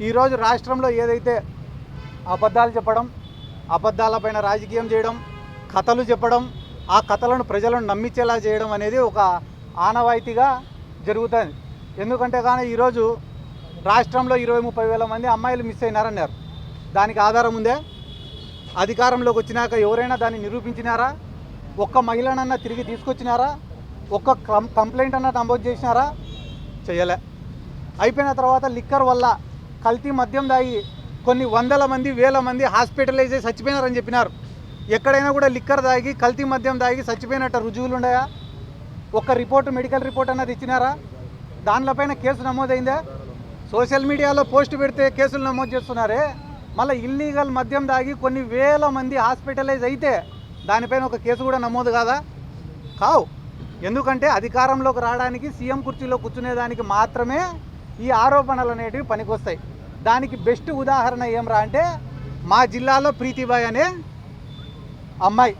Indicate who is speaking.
Speaker 1: ఈరోజు రాష్ట్రంలో ఏదైతే అబద్ధాలు చెప్పడం అబద్ధాలపైన రాజకీయం చేయడం కథలు చెప్పడం ఆ కథలను ప్రజలను నమ్మించేలా చేయడం అనేది ఒక ఆనవాయితీగా జరుగుతుంది. ఎందుకంటే కానీ ఈరోజు రాష్ట్రంలో ఇరవై ముప్పై వేల మంది అమ్మాయిలు మిస్ అయినారన్నారు. దానికి ఆధారం ఉందే అధికారంలోకి వచ్చినాక ఎవరైనా దాన్ని నిరూపించినారా? ఒక్క మహిళనన్నా తిరిగి తీసుకొచ్చినారా? ఒక్క కం కంప్లైంట్ అన్నా నమోదు చేసినారా? చేయలే అయిపోయిన తర్వాత లిక్కర్ వల్ల కల్తీ మద్యం దాగి కొన్ని వందల మంది వేల మంది హాస్పిటలైజ్ అయి చచ్చిపోయినారని చెప్పినారు. ఎక్కడైనా కూడా లిక్కర్ తాగి కల్తీ మద్యం తాగి చచ్చిపోయినట్టు రుజువులు ఉన్నాయా? ఒక రిపోర్ట్ మెడికల్ రిపోర్ట్ అన్నది ఇచ్చినారా దానిపైన కేసు నమోదైందా? సోషల్ మీడియాలో పోస్ట్ పెడితే కేసులు నమోదు చేస్తున్నారే? మళ్ళీ ఇల్లీగల్ మద్యం దాగి కొన్ని వేల మంది హాస్పిటలైజ్ అయితే దానిపైన ఒక కేసు కూడా నమోదు కాదా? కావు. ఎందుకంటే అధికారంలోకి రావడానికి సీఎం కుర్చీలో కూర్చునేదానికి మాత్రమే ఈ ఆరోపణలు అనేటివి పనికొస్తాయి. దానికి బెస్ట్ ఉదాహరణ ఏం రా అంటే మా జిల్లాలో ప్రీతిబాయ్ అనే అమ్మాయి.